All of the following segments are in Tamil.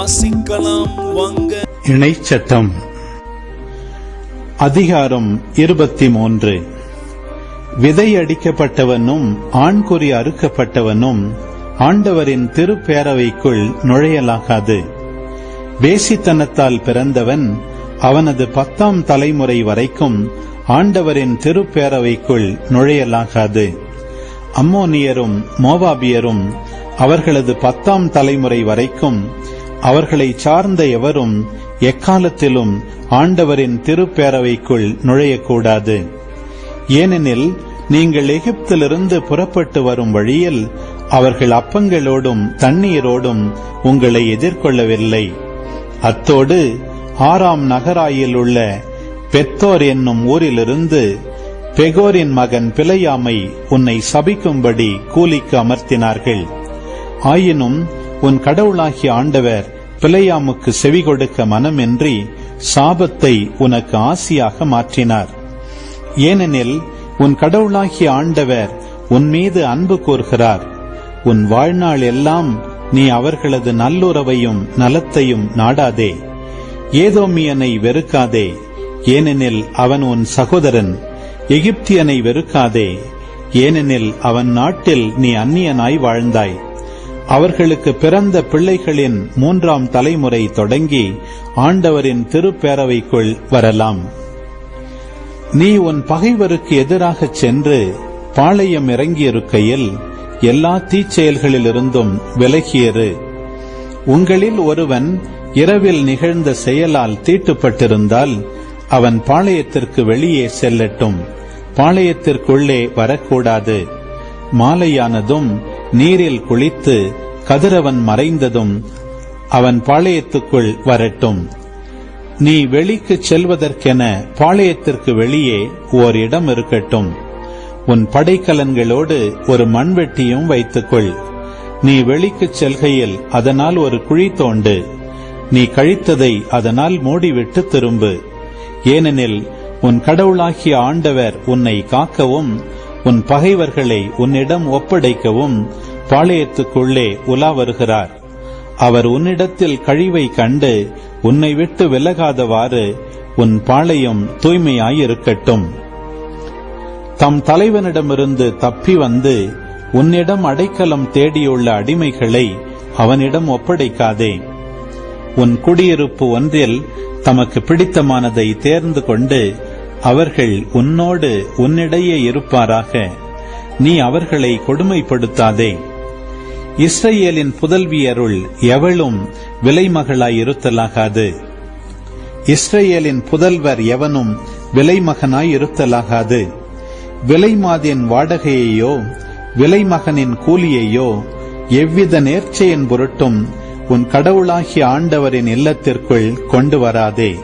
வாசிக்கலாம் வாங்க. இணைச்சட்டம் அதிகாரம் இருபத்தி மூன்று விதை அடிக்கப்பட்டவனும் ஆண்குறி அறுக்கப்பட்டவனும் ஆண்டவரின் திருப்பேரவைக்குள் நுழையலாகாது. வேசித்தனத்தால் பிறந்தவன் அவனது பத்தாம் தலைமுறை வரைக்கும் ஆண்டவரின் திருப்பேரவைக்குள் நுழையலாகாது. அம்மோனியரும் மோவாபியரும் அவர்களது பத்தாம் தலைமுறை வரைக்கும் அவர்களை சார்ந்த எவரும் எக்காலத்திலும் ஆண்டவரின் திருப்பேரவைக்குள் நுழையக்கூடாது. ஏனெனில் நீங்கள் எகிப்திலிருந்து புறப்பட்டு வரும் வழியில் அவர்கள் அப்பங்களோடும் தண்ணீரோடும் உங்களை எதிர்கொள்ளவில்லை. அத்தோடு ஆறாம் நகராயில் உள்ள பெத்தோர் என்னும் ஊரிலிருந்து பெகோரின் மகன் பிழையாமை உன்னை சபிக்கும்படி கூலிக்கு அமர்த்தினார்கள். ஆயினும் உன் கடவுளாகிய ஆண்டவர் பிழையாமுக்கு செவி கொடுக்க மனமின்றி சாபத்தை உனக்கு ஆசியாக மாற்றினார். ஏனெனில் உன் கடவுளாகிய ஆண்டவர் உன் மீது அன்பு கோர்கிறார் உன் வாழ்நாள் எல்லாம் நீ அவர்களது நல்லுறவையும் நலத்தையும் நாடாதே. ஏதோமியனை வெறுக்காதே. ஏனெனில் அவன் உன் சகோதரன். எகிப்தியனை வெறுக்காதே. ஏனெனில் அவன் நாட்டில் நீ அந்நியனாய் வாழ்ந்தாய். அவர்களுக்கு பிறந்த பிள்ளைகளின் மூன்றாம் தலைமுறை தொடங்கி ஆண்டவரின் திருப்பேரவைக்குள் வரலாம். நீ உன் பகைவருக்கு எதிராகச் சென்று பாளையம் இறங்கியிருக்கையில் எல்லா தீச்செயல்களிலிருந்தும் விலகியரு. உங்களில் ஒருவன் இரவில் நிகழ்ந்த செயலால் தீட்டுப்பட்டிருந்தால் அவன் பாளையத்திற்கு வெளியே செல்லட்டும். பாளையத்திற்குள்ளே வரக்கூடாது. மாலையானதும் நீரில் குளித்து கதிரவன் மறைந்ததும் அவன் பாளையத்துக்குள் வரட்டும். நீ வெளிக்கு செல்வதற்கென பாளையத்திற்கு வெளியே ஓர் இடம் இருக்கட்டும். உன் படைக்கலன்களோடு ஒரு மண்வெட்டியும் வைத்துக்கொள். நீ வெளிக்குச் செல்கையில் அதனால் ஒரு குழி தோண்டு. நீ கழித்ததை அதனால் மூடிவிட்டு திரும்பு. ஏனெனில் உன் கடவுளாகிய ஆண்டவர் உன்னை காக்கவும் உன் பகைவர்களை உன்னிடம் ஒப்படைக்கவும் பாளையத்துக்குள்ளே உலா வருகிறார். அவர் உன்னிடத்தில் கழிவை கண்டு உன்னை விட்டு விலகாதவாறு உன் பாளையம் தூய்மையாயிருக்கட்டும். தம் தலைவனிடமிருந்து தப்பி வந்து உன்னிடம் அடைக்கலம் தேடியுள்ள அடிமைகளை அவனிடம் ஒப்படைக்காதே. உன் குடியிருப்பு ஒன்றில் தமக்கு பிடித்தமானதை தேர்ந்து கொண்டு அவர்கள் உன்னோடு உன்னிடையே இருப்பாராக. நீ அவர்களை கொடுமைப்படுத்தாதே. இஸ்ரேலின் புதல்வியருள் எவளும் விலைமகளாயிருத்தலாகாது. இஸ்ரேலின் புதல்வர் எவனும் விலைமகனாய் இருத்தலாகாது விலைமாதின் வாடகையையோ விலைமகனின் கூலியையோ எவ்வித நேர்ச்சையின் பொருட்டும் உன் கடவுளாகிய ஆண்டவரின் இல்லத்திற்குள் கொண்டு வராதே.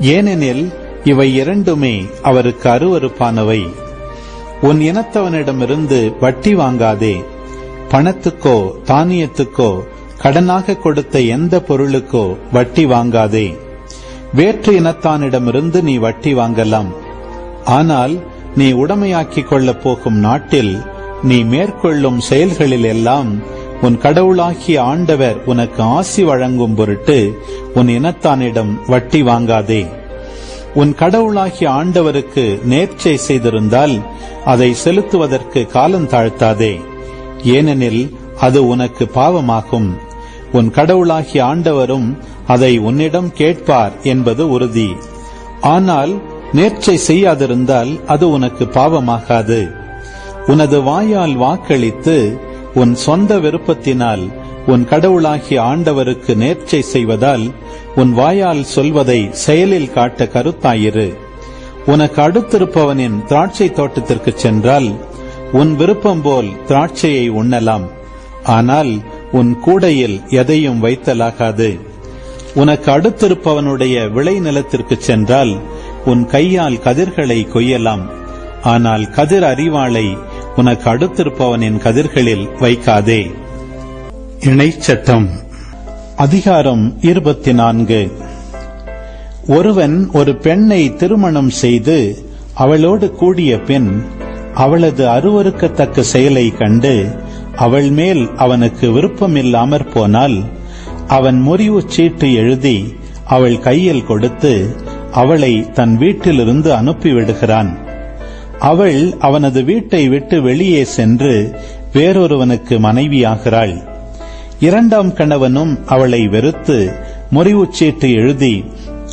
ஏனெனில் இவை இரண்டுமே அவருக்கு அருவருப்பானவை. உன் இனத்தவனிடமிருந்து வட்டி வாங்காதே. பணத்துக்கோ தானியத்துக்கோ கடனாக கொடுத்த எந்த பொருளுக்கோ வட்டி வாங்காதே. வேற்று இனத்தானிடமிருந்து நீ வட்டி வாங்கலாம். ஆனால் நீ உடமையாக்கிக் கொள்ளப் போகும் நாட்டில் நீ மேற்கொள்ளும் செயல்களில் எல்லாம் உன் கடவுளாகிய ஆண்டவர் உனக்கு ஆசி வழங்கும் பொருட்டு உன் இனத்தானிடம் வட்டி வாங்காதே. உன் கடவுளாகிய ஆண்டவருக்கு நேர்ச்சை செய்திருந்தால் அதை செலுத்துவதற்கு காலம் தாழ்த்தாதே. ஏனெனில் அது உனக்கு பாவமாகும். உன் கடவுளாகிய ஆண்டவரும் அதை உன்னிடம் கேட்பார் என்பது உறுதி. ஆனால் நேர்ச்சை செய்யாதிருந்தால் அது உனக்கு பாவமாகாது. உனது வாயால் வாக்களித்து உன் சொந்த விருப்பத்தினால் உன் கடவுளாகிய ஆண்டவருக்கு நேர்ச்சை செய்வதால் உன் வாயால் சொல்வதை செயலில் காட்ட கருத்தாயிரு. உனக்கு அடுத்திருப்பவனின் திராட்சை தோட்டத்திற்கு சென்றால் உன் விருப்பம் போல் திராட்சையை உண்ணலாம். ஆனால் உன் கூடையில் எதையும் வைத்தலாகாது. உனக்கு அடுத்திருப்பவனுடைய விளை நிலத்திற்கு சென்றால் உன் கையால் கதிர்களை கொய்யலாம். ஆனால் கதிர் அறிவாளை உனக்கு அடுத்திருப்பவனின் கதிர்களில் வைக்காதே. இணைச்சட்டம். அதிகாரம் இருபத்தி நான்கு ஒருவன் ஒரு பெண்ணை திருமணம் செய்து அவளோடு கூடிய பின் அவளது அருவருக்கத்தக்க செயலை கண்டு அவள் மேல் அவனுக்கு விருப்பமில்லாமற் போனால் அவன் முறிவுச் சீட்டு எழுதி அவள் கையில் கொடுத்து அவளை தன் வீட்டிலிருந்து அனுப்பிவிடுகிறான். அவள் அவனது வீட்டை விட்டு வெளியே சென்று வேறொருவனுக்கு மனைவியாகிறாள். இரண்டாம் கணவனும் அவளை வெறுத்து முறிவுச்சீட்டு எழுதி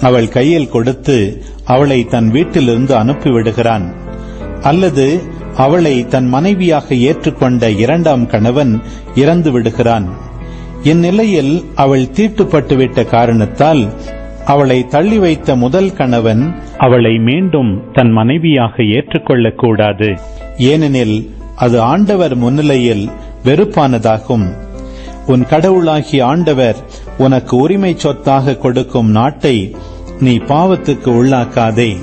அவள் கையில் கொடுத்து அவளை தன் வீட்டிலிருந்து அனுப்பிவிடுகிறான். அல்லது அவளை தன் மனைவியாக ஏற்றுக்கொண்ட இரண்டாம் கணவன் இறந்து விடுகிறான். இந்நிலையில் அவள் தீட்டுப்பட்டுவிட்ட காரணத்தால் அவளை தள்ளி வைத்த முதல் கணவன் அவளை மீண்டும் தன் மனைவியாக ஏற்றுக்கொள்ளக்கூடாது. ஏனெனில் அது ஆண்டவர் முன்னிலையில் வெறுப்பானதாகும். உன் கடவுளாகிய ஆண்டவர் உனக்கு உரிமை சொத்தாக கொடுக்கும் நாட்டை நீ பாவத்துக்கு உள்ளாக்காதே.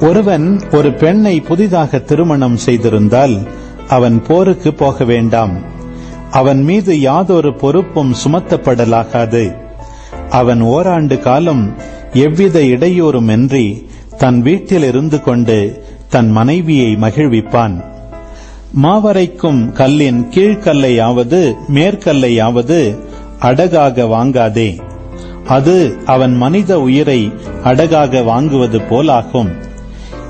ஒருவன் ஒரு பெண்ணை புதிதாக திருமணம் செய்திருந்தால் அவன் போருக்கு போக வேண்டாம். அவன் மீது யாதொரு பொறுப்பும் சுமத்தப்படலாகாது. அவன் ஓராண்டு காலம் எவ்வித இடையூறுமின்றி தன் வீட்டில் இருந்து கொண்டு தன் மனைவியை மகிழ்விப்பான். மாவரைக்கும் கல்லின் கீழ்கல்லையாவது மேற்கல்லையாவது அடகாக வாங்காதே. அது அவன் மனித உயிரை அடகாக வாங்குவது போலாகும்.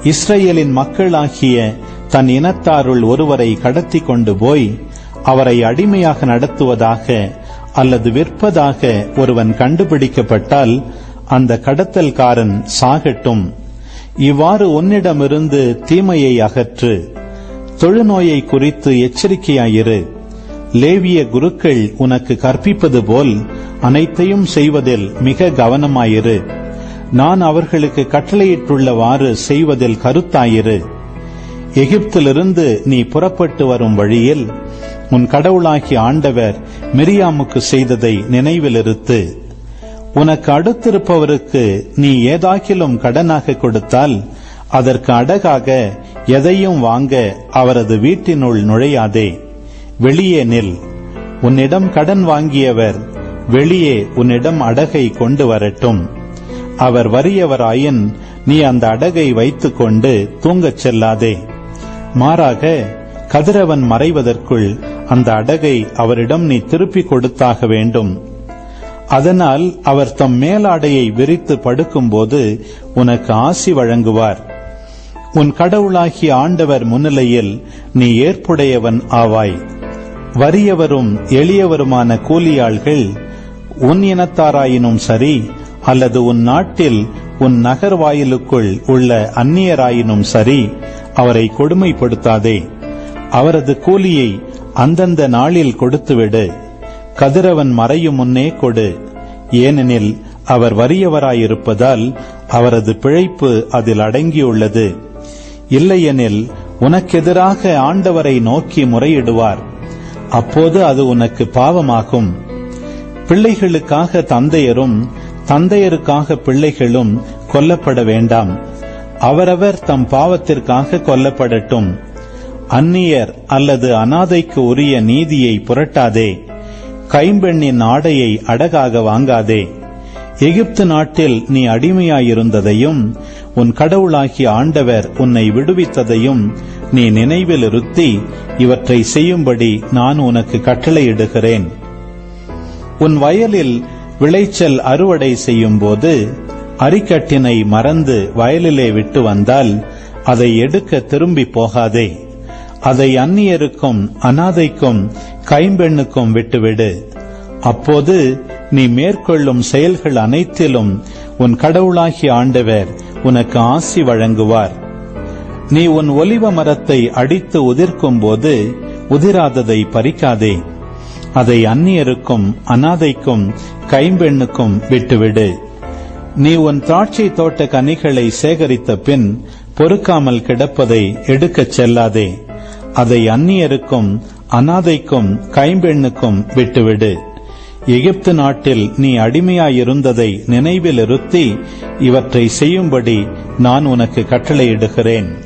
இஸ்ரேலின் மக்களாகிய தன் இனத்தாருள் ஒருவரை கடத்தி கொண்டு போய் அவரை அடிமையாக நடத்துவதாக அல்லது விற்பதாக ஒருவன் கண்டுபிடிக்கப்பட்டால் அந்த கடத்தல்காரன் சாகட்டும். இவ்வாறு உன்னிடமிருந்து தீமையை அகற்று. தொழுநோயை குறித்து எச்சரிக்கையாயிரு. லேவிய குருக்கள் உனக்கு கற்பிப்பது போல் அனைத்தையும் செய்வதில் மிக கவனமாயிரு. நான் அவர்களுக்கு கட்டளையிட்டுள்ளவாறு செய்வதில் கருத்தாயிரு. எகிப்திலிருந்து நீ புறப்பட்டு வரும் வழியில் உன் கடவுளாகி ஆண்டவர் மிரியாமுக்கு செய்ததை நினைவிலிருத்து உனக்கு அடுத்திருப்பவருக்கு நீ ஏதாகிலும் கடனாக கொடுத்தால் அதற்கு அடகாக எதையும் வாங்க அவரது வீட்டினுள் நுழையாதே. வெளியே நில். உன்னிடம் கடன் வாங்கியவர் வெளியே உன்னிடம் அடகை கொண்டு வரட்டும். அவர் வறியவராயின் நீ அந்த அடகை வைத்துக் கொண்டு தூங்கச் செல்லாதே. மாறாக கதிரவன் மறைவதற்குள் அந்த அடகை அவரிடம் நீ திருப்பிக் கொடுத்தாக வேண்டும். அதனால் அவர் தம் மேலாடையை விரித்து படுக்கும்போது உனக்கு ஆசி வழங்குவார். உன் கடவுளாகிய ஆண்டவர் முன்னிலையில் நீ ஏற்புடையவன் ஆவாய். வறியவரும் எளியவருமான கூலியாள்கள் உன் இனத்தாராயினும் சரி அல்லது உன் நாட்டில் உன் நகர்வாயிலுக்குள் உள்ள அந்நியராயினும் சரி அவரை கொடுமைப்படுத்தாதே. அவரது கூலியை அந்தந்த நாளில் கொடுத்துவிடு. கதிரவன் மறையும் முன்னே கொடு. ஏனெனில் அவர் வறியவராயிருப்பதால் அவரது பிழைப்பு அதில் அடங்கியுள்ளது. இல்லையெனில் உனக்கெதிராக ஆண்டவரை நோக்கி முறையிடுவார். அப்போது அது உனக்கு பாவமாகும். பிள்ளைகளுக்காக தந்தையரும் தந்தையருக்காக பிள்ளைகளும் கொல்லப்பட வேண்டாம். அவரவர் தம் பாவத்திற்காக கொல்லப்படட்டும். அந்நியர் அல்லது அனாதைக்கு உரிய நீதியை புரட்டாதே. கைம்பெண்ணின் ஆடையை அடகாக வாங்காதே. எகிப்து நாட்டில் நீ அடிமையாயிருந்ததையும் உன் கடவுளாகிய ஆண்டவர் உன்னை விடுவித்ததையும் நீ நினைவில் இருத்தி இவற்றை செய்யும்படி நான் உனக்கு கட்டளையிடுகிறேன். உன் வயலில் விளைச்சல் அறுவடை செய்யும் போது அரிக்கட்டினை மறந்து வயலிலே விட்டு வந்தால் அதை எடுக்க திரும்பி போகாதே. அதை அந்நியருக்கும் அனாதைக்கும் கைம்பெண்ணுக்கும் விட்டுவிடு. அப்போது நீ மேற்கொள்ளும் செயல்கள் அனைத்திலும் உன் கடவுளாகிய ஆண்டவர் உனக்கு ஆசி வழங்குவார். நீ உன் ஒலிவ மரத்தை அடித்து உதிர்க்கும் போது உதிராததை பறிக்காதே. அதை அந்நியருக்கும் அனாதைக்கும் கைம்பெண்ணுக்கும் விட்டுவிடு. நீ உன் திராட்சை தோட்ட கனிகளை சேகரித்த பின் பொறுக்காமல் கிடப்பதை எடுக்கச் செல்லாதே. அதை அந்நியருக்கும் அனாதைக்கும் கைம்பெண்ணுக்கும் விட்டுவிடு. எகிப்து நாட்டில் நீ அடிமையாயிருந்ததை நினைவில் இருத்தி இவற்றை செய்யும்படி நான் உனக்கு கட்டளையிடுகிறேன்.